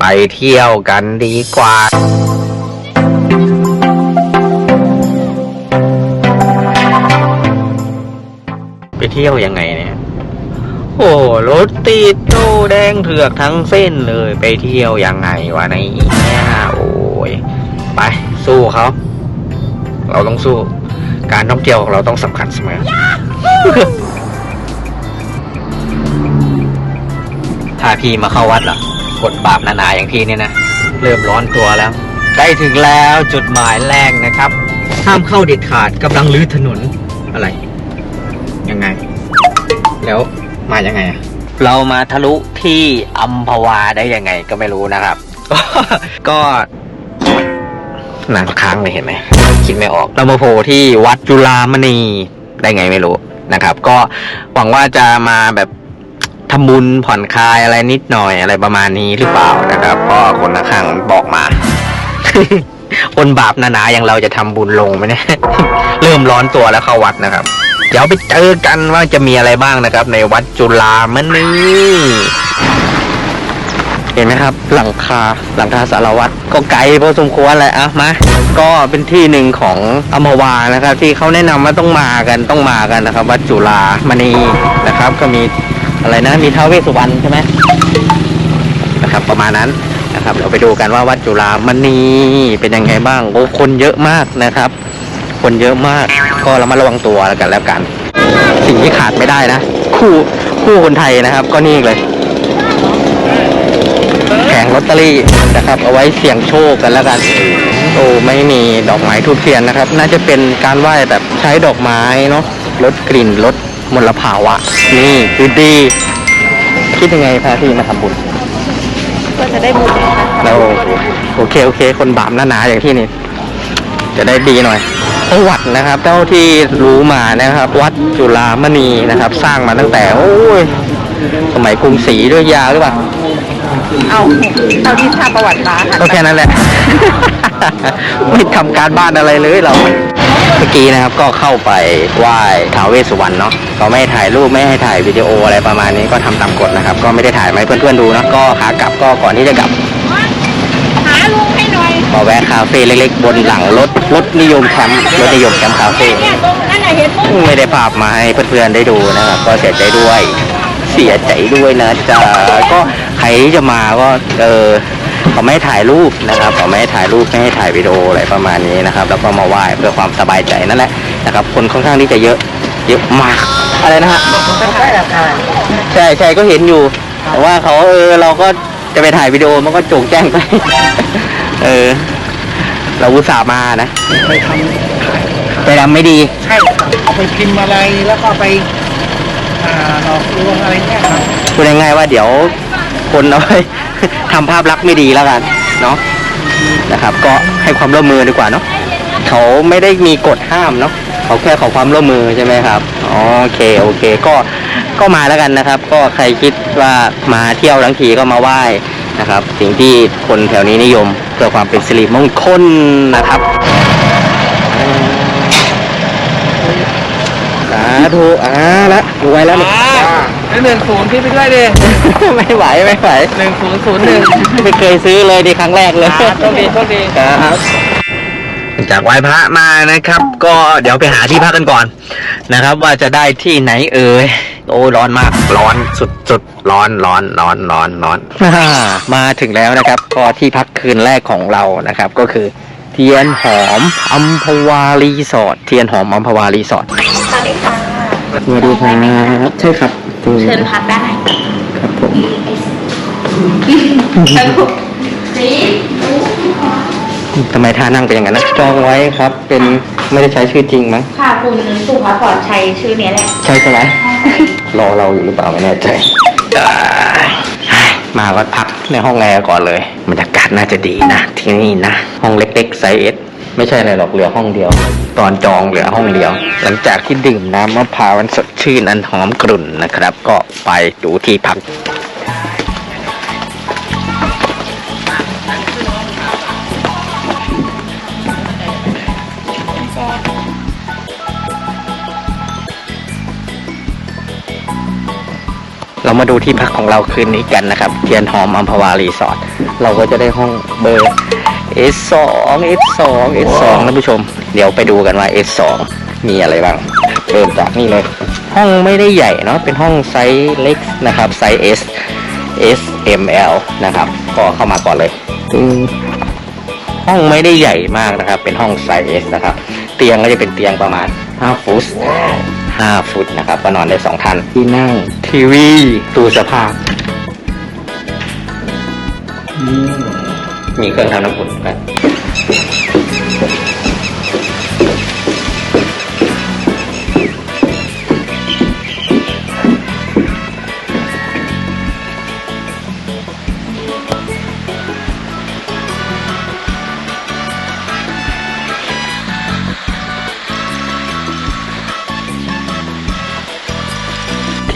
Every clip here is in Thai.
ไปเที่ยวกันดีกว่า ไปเที่ยวยังไงเนี่ย โอ้รถติดโตแดงเถือกทั้งเส้นเลยไปเที่ยวยังไงวะในเนี่ยโอ้ยไปสู้เขา เราต้องสู้ การท่องเที่ยวของเราต้องสำคัญเสมอถ้าพี่มาเข้าวัดเหรอ กดบาปนานาอย่างพี่เนี่ยนะ เริ่มร้อนตัวแล้วใกล้ถึงแล้วจุดหมายแรกนะครับห้ามเข้าเด็ดขาดกำลังรื้อถนนอะไร ยังไง แล้วมายังไงอะเรามาทะลุที่อัมพวาได้ยังไงก็ไม่รู้นะครับ ก็นานค้างเลยเห็นไหมคิดไม่ออกเรามาโผล่ที่วัดจุฬามณีได้ไงไม่รู้นะครับ ก็หวังว่าจะมาแบบ ทำบุญผ่อนคลายอะไรนิดหน่อยอะไรประมาณนี้หรือเปล่านะครับเพราะคนข้างบอกมา คนบาปหนาๆอย่างเราจะทำบุญลงไหมเนี่ยเริ่มร้อนตัวแล้วเข้าวัดนะครับ เดี๋ยวไปเจอกันว่าจะมีอะไรบ้างนะครับ ในวัดจุฬามณีเห็นไหมครับ หลังคาหลังคาสารวัตรก็ไกลพอสมควรแหละอะมาก็เป็นที่หนึ่งของอัมพวานะครับ ที่เขาแนะนำว่าต้องมากันต้องมากันนะครับ วัดจุฬามณีนะครับ ก็มี อะไรนะมีท้าวเวสสุวรรณใช่ไหมนะครับ ประมาณนั้นนะครับเราไปดูกันว่าวัดจุฬามณีเป็นยังไงบ้างโอ้คนเยอะมากนะครับ คนเยอะมากก็เระมัดระวังตัวแล้วกันแล้วกัน สิ่งที่ขาดไม่ได้นะ คู่คู่คนไทยนะครับ ก็นี่เลยแผงลอตเตอรี่นะครับ เอาไว้เสี่ยงโชคกันแล้วกันโอ้ไม่มีดอกไม้ทูบเทียนนะครับ น่าจะเป็นการไหว้แบบใช้ดอกไม้เนาะลดกลิ่นลด มลภาวะ นี่คือดี คิดยังไงพาพี่มาทำบุญ ก็จะได้บุญนะคะเราโอเคโอเค คนบาปหนาๆอย่างที่นี่ จะได้ดีหน่อยประวัตินะครับ เท่าที่รู้มานะครับ วัดจุฬามณีนะครับ สร้างมาตั้งแต่ โอ้ย สมัยกรุงศรีด้วยยาหรือเปล่า เอาเท่าที่ทราบประวัติมาค่ะก็แค่นั้นแหละ ไม่ทำการบ้านอะไรเลยเรา เมื่อกี้นะครับก็เข้าไปไหว้ท้าวเวสสุวรรณเนาะก็ไม่ให้ถ่ายรูปไม่ให้ถ่ายวิดีโออะไรประมาณนี้ก็ทำตามกฎนะครับ ก็ไม่ได้ถ่ายมาให้เพื่อนๆดูเนาะก็ขากลับก็ก่อนที่จะกลับหาลุงให้หน่อยก็แวะคาเฟ่เล็กๆ บนหลังรถรถนิยมแคมป์รถนิยมแคมป์คาเฟ่เนี่ยตรงนั้นน่ะเห็นมุ้งไม่ได้ภาพมาให้เพื่อนๆได้ดูนะครับ ก็เสียใจด้วย เสียใจด้วยนะจ๊ะก็ ใครที่จะมาก็เออเขาไม่ให้ถ่ายรูปนะครับเขาไม่ให้ถ่ายรูปไม่ให้ถ่ายวิดีโออะไรประมาณนี้นะครับ แล้วก็มาไหว้เพื่อความสบายใจนั่นแหละนะครับ คนค่อนข้างที่จะเยอะเยอะมากอะไรนะฮะได้ราคาใช่ใช่ก็เห็นอยู่ แต่ว่าเขาเออเราก็จะไปถ่ายวิดีโอมันก็โจงแจ้งไป เออ เราอุตส่าห์มานะไปทำไปดำไม่ดี ใช่เอาไปพิมพ์อะไรแล้วก็ไปอ่าหลอกลวงอะไรเนี่ยครับพูดง่ายๆว่าเดี๋ยว คนเอาไปทำภาพลักษณ์ไม่ดีแล้วกันเนาะนะครับ ก็ให้ความร่วมมือดีกว่าเนาะเขาไม่ได้มีกฎห้ามเนาะเขาแค่ขอความร่วมมือใช่ไหมครับโอเคโอเค ก็ก็มาแล้วกันนะครับ ก็ใครคิดว่ามาเที่ยวทั้งทีก็มาไหว้นะครับ สิ่งที่คนแถวนี้นิยมเพื่อความเป็นสิริมงคลนะครับสาธุอ่าละรวยแล้วนี่แล้ว หนึ่งศูนย์พี่ไปด้วยดิไม่ไหวไม่ไหวหนึ่งศูนย์ศูนย์หนึ่งไม่เคยซื้อเลยในครั้งแรกเลยโชคดีโชคดีครับจากไหว้พระมานะครับ ก็เดี๋ยวไปหาที่พักกันก่อนนะครับ ว่าจะได้ที่ไหนเอ่ยโอ้ร้อนมากร้อนสุดสุดร้อนร้อนร้อนร้อนร้อนมาถึงแล้วนะครับ ก็ที่พักคืนแรกของเรานะครับ ก็คือ เทียนหอมอัมพวารีสอร์ทเทียนหอมอัมพวารีสอร์ทสวัสดีค่ะสวัสดีครับใช่ครับ เชิญพักได้ครับผมสรุปสีทำไมท่านั่งเป็นอย่างนั้นนะจองไว้ครับ เป็นไม่ได้ใช้ชื่อจริงมั้งค่ะคุณสุภาพรชัยชื่อเนี้ยแหละใช่ใช่ไหมรอเราอยู่หรือเปล่าไม่แน่ใจมาก็พักในห้องแอร์ก่อนเลยบรรยากาศน่าจะดีนะ ที่นี่นะ ห้องเล็กๆไซส์เอส ไม่ใช่อะไรหรอกเหลือห้องเดียว ตอนจองเหลือห้องเดียว หลังจากที่ดื่มน้ำมะพร้าวันสดชื่นอันหอมกรุ่นนะครับ ก็ไปดูที่พักเรามาดูที่พักของเราคืนนี้กันนะครับ เทียนหอมอัมพวารีสอร์ทเราก็จะได้ห้องเบอร์ S2 S2 S2 ท่านผู้ชม เดี๋ยวไปดูกันว่า S2 มีอะไรบ้าง เริ่มจากนี่เลย ห้องไม่ได้ใหญ่เนาะ เป็นห้องไซส์เล็กนะครับ ไซส์ S S M L นะครับ ก็เข้ามาก่อนเลยอืมห้องไม่ได้ใหญ่มากนะครับ เป็นห้องไซส์ S นะครับ เตียงก็จะเป็นเตียงประมาณ 5 ฟุต5ฟุตนะครับ ก็นอนได้สองท่าน ที่นั่ง ทีวี ตู้เสื้อผ้า มีเครื่องทำน้ำอุ่นกัน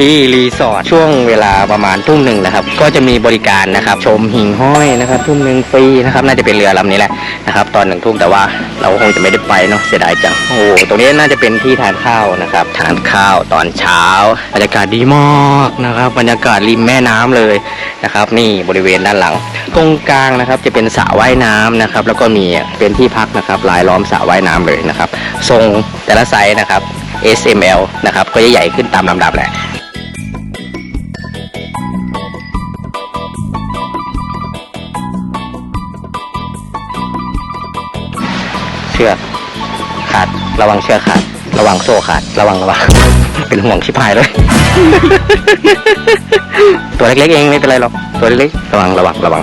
ที่รีสอร์ทช่วงเวลาประมาณทุ่มหนึ่งนะครับ ก็จะมีบริการนะครับ ชมหิ่งห้อยนะครับ ทุ่มหนึ่งฟรีนะครับน่าจะเป็นเรือลำนี้แหละนะครับ ตอนหนึ่งทุ่มแต่ว่าเราคงจะไม่ได้ไปเนาะเสียดายจังโอ้โหตรงนี้น่าจะเป็นที่ทานข้าวนะครับ ทานข้าวตอนเช้าบรรยากาศดีมากนะครับ บรรยากาศริมแม่น้ำเลยนะครับ นี่บริเวณด้านหลังตรงกลางนะครับจะเป็นสระว่ายน้ำนะครับ แล้วก็มีเป็นที่พักนะครับรายล้อมสระว่ายน้ำเลยนะครับทรงแต่ละไซส์นะครับ S M L นะครับ ก็จะใหญ่ขึ้นตามลำดับแหละ ชือกขาด ระวังเชือกขาด ระวังโซ่ขาด ระวังระวัง เป็นห่วงชิบหายเลย ตัวเล็กๆเองไม่เป็นไรหรอก ตัวเล็กๆระวังระวังระวัง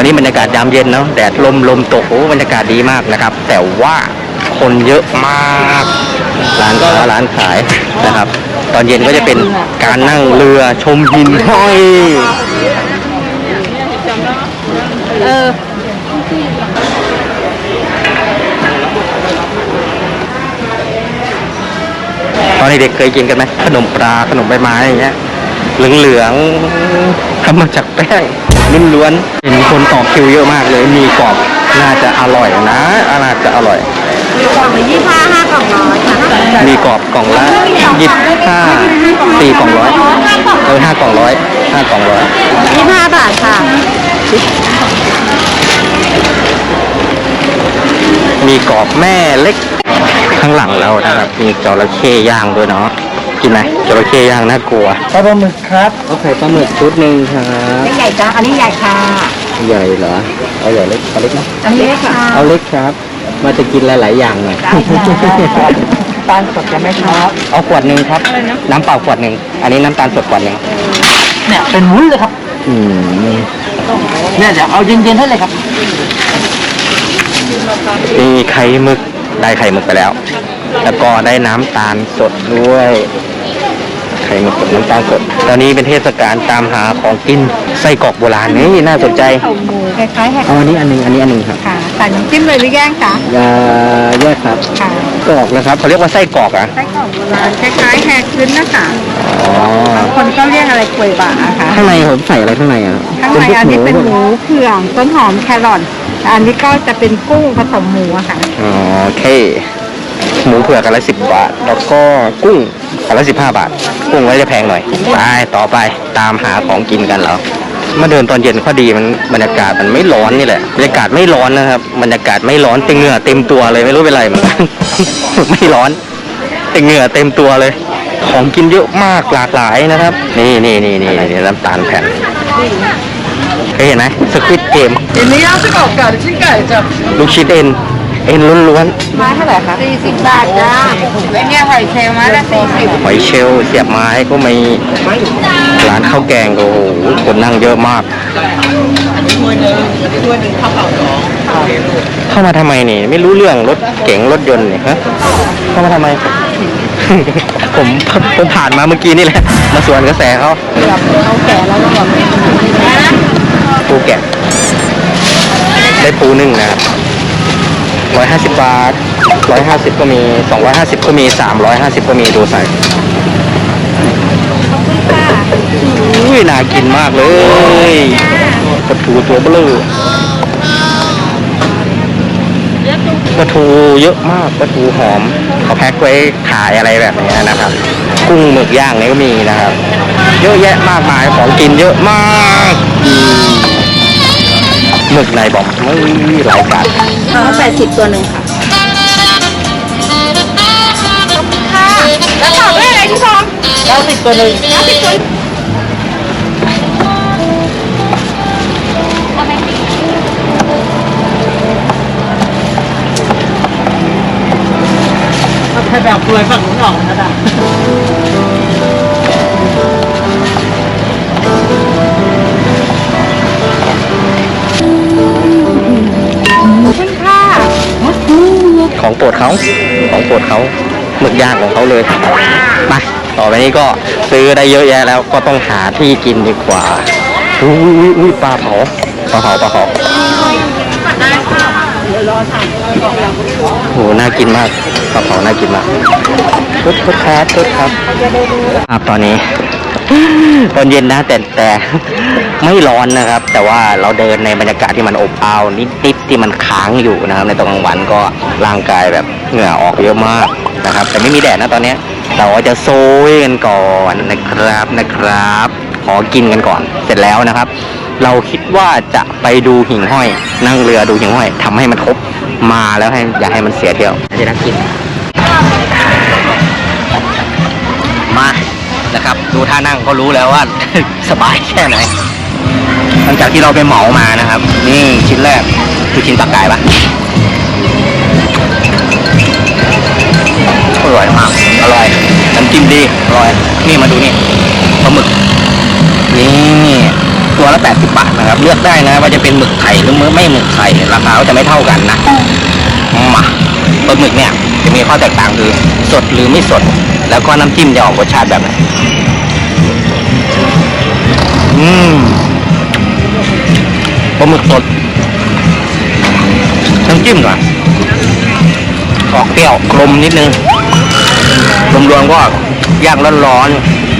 อนนี้บรรยากาศยามเย็นเนาะแดดลมลมตกโอ้บรรยากาศดีมากนะครับ แต่ว่าคนเยอะมากร้านค้าร้านขายนะครับ ตอนเย็นก็จะเป็นการนั่งเรือชมหินห้อยเออตอนเด็กเคยกินกันไหมขนมปลาขนมใบไม้อย่างเงี้ยเหลืองๆทำมาจากแป้ง ล้วนๆเห็นคนต่อคิวเยอะมากเลย มีกรอบน่าจะอร่อยนะน่าจะอร่อยกล่องละยี่ห้าห้ากล่องร้อยค่ะมีกรอบกล่องละยี่ห้าสี่กล่องร้อยเออห้ากล่องร้อยห้ากล่องร้อยยี่ห้าบาทค่ะ มีกรอบแม่เล็กข้างหลังเรานะครับ มีจระเข้ย่างด้วยเนาะ กินไหมจระเข้ย่างน่ากลัวปลาหมึกครับเอาไข่ปลาหมึกชุดหนึ่งครับไม่ใหญ่จ้าอันนี้ใหญ่ค่ะ ใหญ่เหรอ เอาใหญ่เล็กเอาเล็กไหมอันนี้ค่ะ เอาเล็กครับ มาจะกินหลาย ๆ อย่างหน่อยตาลสดจะไม่ชอบเอาขวดหนึ่งครับ น้ำเปล่าขวดหนึ่ง อันนี้น้ำตาลสดขวดหนึ่งเนี่ยเป็นวุ้นเลยครับอืมเนี่ยเดี๋ยวเอาเย็นๆให้เลยครับมีไข่หมึกได้ไข่หมึกไปแล้ว แล้วก็ได้น้ำตาลสดด้วยไข่หมึกกับน้ำตาลสด ตอนนี้เป็นเทศกาลตามหาของกินไส้กรอกโบราณนี่น่าสนใจหมูคล้ายๆแฮกเอาอันนี้อันหนึงอันนี้อันหนึงครับค่ะใส่น้ำจิ้มเลยหรือแย่งคะยาแยกครับค่ะกรอกนะครับเขาเรียกว่าไส้กรอกอะไส้กรอกโบราณคล้ายๆแฮกขึ้นนะคะอ๋อคนก็เรียกอะไรกล้วยบะอะค่ะข้างในผมใส่อะไรข้างในอะข้างในอันนี้เป็นหมูเผือกต้นหอมแครอทอันนี้ก็จะเป็นกุ้งผสมหมูอะค่ะอ๋อโอเค หมูเผือกกันละสิบบาท แล้วก็กุ้งกันละสิบห้าบาท กุ้งไว้จะแพงหน่อย ไปต่อไปตามหาของกินกันแล้วมาเดินตอนเย็นข้อดีมันบรรยากาศมันไม่ร้อนนี่แหละบรรยากาศไม่ร้อนนะครับบรรยากาศไม่ร้อนแต่เหงื่อเต็มตัวเลยไม่รู้เป็นไรเหมือนกันไม่ร้อนแต่เหงื่อเต็มตัวเลย ของกินเยอะมากหลากหลายนะครับ นี่นี่นี่นี่นี่น้ำตาลแผ่นเคยเห็นไหมสควิตเกมอันนี้เอาไส้กอกไก่ชิ้นไก่จ้ะลูกชิ้นเอ็น เอ็นล้วนไม้เท่าไหร่คะสี่สิบบาทจ้าไอเนี่ยหอยเชลล์ไม้ละสี่สิบๆหอยเชลล์เสียบไม้ก็มีร้านข้าวแกงก็โอ้โหคนนั่งเยอะมาก เข้ามาทำไมนี่ ไม่รู้เรื่องรถเก๋งรถยนต์เนี่ยฮะเข้ามาทำไม ผมผมผ่านมาเมื่อกี้นี่แหละ มาสวนกระแสเขาเกือบเขาแก่แล้วก็แบบปูแกะได้ปูหนึ่งนะครับ ร้อยห้าสิบบาทร้อยห้าสิบก็มีสองร้อยห้าสิบก็มีสามร้อยห้าสิบก็มีดูใส่อุ้ยน่ากินมากเลยปลาทูตัวเบลอปลาทูเยอะมากปลาทูหอมเขาแพ็คไว้ขายอะไรแบบนี้นะครับ กุ้งหมึกย่างนี่ก็มีนะครับ เยอะแยะมากมายของกินเยอะมากอืมหมึกในบอก ไม่หลายบาทเอาแปดสิบตัวหนึ่งค่ะค่ะแล้วต่อด้วยอะไรที่สองเก้าสิบตัวหนึ่งเก้าสิบตัวให้แบบเปลือยฝั่งนู้นออกนะจ๊ะ ของโปรดเขาของโปรดเขาหมึกย่างของเขาเลยมาต่อไปนี้ก็ซื้อได้เยอะแยะแล้วก็ต้องหาที่กินดีกว่าอุ้ยอุ้ยปลาเผาปลาเผาปลาเผาโหน่ากินมากปลาเผาน่ากินมากทดทดครับทดครับครับตอนนี้ ตอนเย็นนะแต่แต่ไม่ร้อนนะครับ แต่ว่าเราเดินในบรรยากาศที่มันอบอ้าวนิดๆที่มันค้างอยู่นะครับ ในตอนกลางวันก็ร่างกายแบบเหงื่อออกเยอะมากนะครับ แต่ไม่มีแดดนะตอนเนี้ยเราจะโซยกันก่อนนะครับนะครับ ขอกินกันก่อน เสร็จแล้วนะครับ เราคิดว่าจะไปดูหิ่งห้อย นั่งเรือดูหิ่งห้อยทำให้มันครบมาแล้วให้อย่าให้มันเสียเที่ยวจะได้กิน นะครับ ดูท่านั่งก็รู้แล้วว่า สบายแค่ไหน หลังจากที่เราไปเหมามานะครับ นี่ชิ้นแรกคือชิ้นปลากายปะอร่อยมาก อร่อย น้ำจิ้มดี อร่อย นี่มาดูนี่ปลาหมึก นี่ตัวละ 80 บาทนะครับ เลือกได้นะ ว่าจะเป็นหมึกไข่หรือไม่หมึกไข่ ราคาก็จะไม่เท่ากันนะ มา ลาหมึกเนี่ยจะมีข้อแตกต่างคือสดหรือไม่สด แล้วก็น้ำจิ้มจะออกรสชาติแบบไหนอืมปลาหมึกสดน้ำจิ้มก่อนออกเปรี้ยวกลมนิดนึงรวมๆก็ย่างร้อน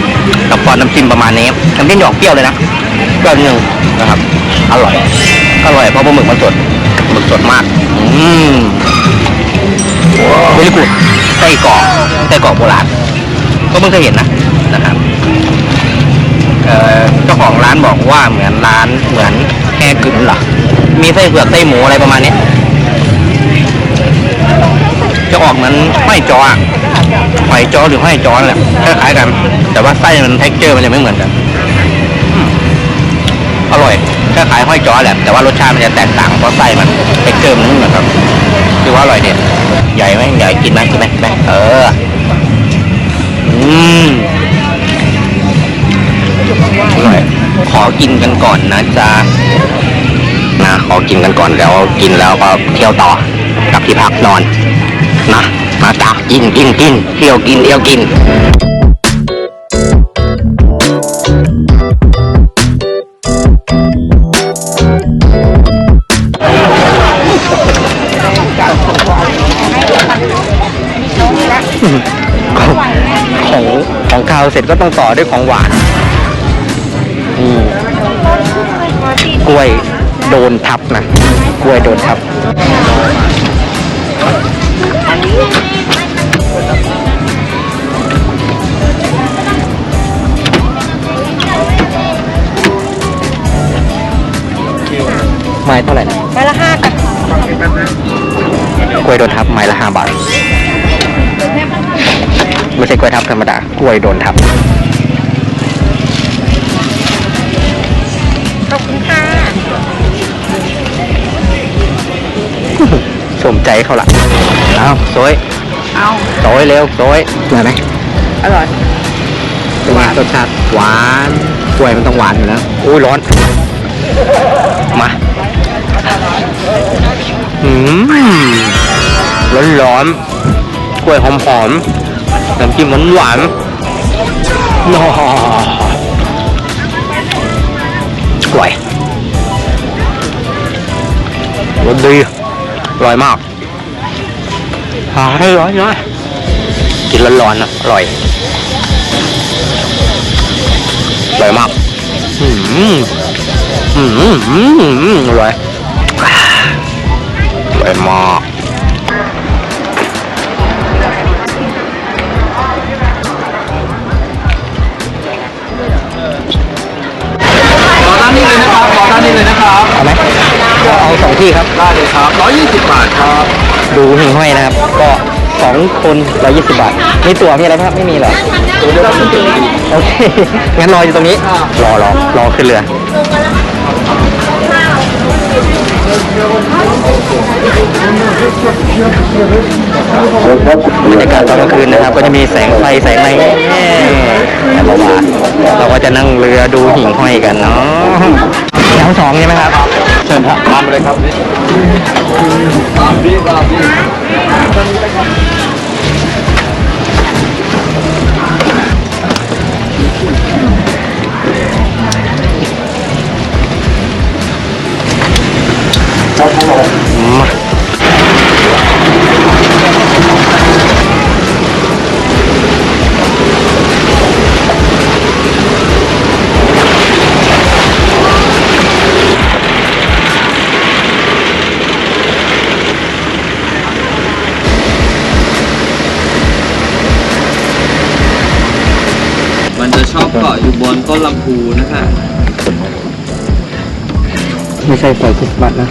ๆกับพอน้ำจิ้มประมาณนี้น้ำจิ้มออกเปรี้ยวเลยนะเปรี้ยวนิดนึงนะครับ อร่อย อร่อยเพราะปลาหมึกมันสดหมึกสดมาก อืม เวลิกุดไส้กรอกไส้กรอกโบราณก็เพิ่งเคยเห็นนะนะครับเอ่อเจ้าของร้านบอกว่าเหมือนร้านเหมือนแค่กึ๋นหรอมีไส้เผือกไส้หมูอะไรประมาณนี้จะออกเหมือนห้อยจออะหอยจอหรือห้อยจอนั่นแหละคล้ายๆกัน แต่ว่าไส้มันเท็กเจอร์มันจะไม่เหมือนกันอืมอร่อยคล้ายๆห้อยจอแหละแต่ว่ารสชาติมันจะแตกต่างเพราะไส้มันเท็กเจอร์มันไม่เหมือนกันคือว่าอร่อยเด็ด ใหญ่ไหมใหญ่กินไหมกินไหมกินไหมเอออืมอร่อยขอกินกันก่อนนะจ๊ะนะขอกินกันก่อนแล้วกินแล้วก็เที่ยวต่อกลับที่พักนอนนะมาจ้ะกินกินกินเที่ยวกินเที่ยวกิน ของของของคาวเสร็จก็ต้องต่อด้วยของหวาน นี่กล้วยโดนทับนะ กล้วยโดนทับไม้เท่าไหร่นะไปละห้ากันกล้วยโดนทับไม้ละห้าบาท ไม่ใช่กล้วยทับธรรมดากล้วยโดนทับขอบคุณค่ะสมใจเขาละเอาโซยเอาโซยเร็วโซยมาไหมอร่อยเป็นไงรสชาติหวานกล้วยมันต้องหวานอยู่แล้วอุ้ยร้อน มาอืมร้อนร้อนๆกล้วยหอมหอม น้ำจิ้มหวานหวานๆน้ออร่อยรสดีอร่อยมากหาให้ร้อยน้อยกินร้อนๆนะอร่อยอร่อยมากอืมอืมอืมอืมอร่อยอร่อยมาก เอาสองที่ครับได้เลยครับร้อยยี่สิบบาทครับดูหิ่งห้อยนะครับ ก็สองคนร้อยยี่สิบบาท มีตั๋วมีอะไรไหมครับ ไม่มีเหรอตัวเดียวขึ้นถึงโอเค งั้นรออยู่ตรงนี้ รอรอรอขึ้นเรือ บรรยากาศตอนกลางคืนนะครับ ก็จะมีแสงไฟแสงอะไรแน่แต่บอกว่าเราก็จะนั่งเรือดูหิ่งห้อยกันเนาะแถวสองใช่ไหมครับเชิญครับตามเลยครับตามพี่ตามพี่มา ไม่ใช่ไฟคริสต์มาสนะ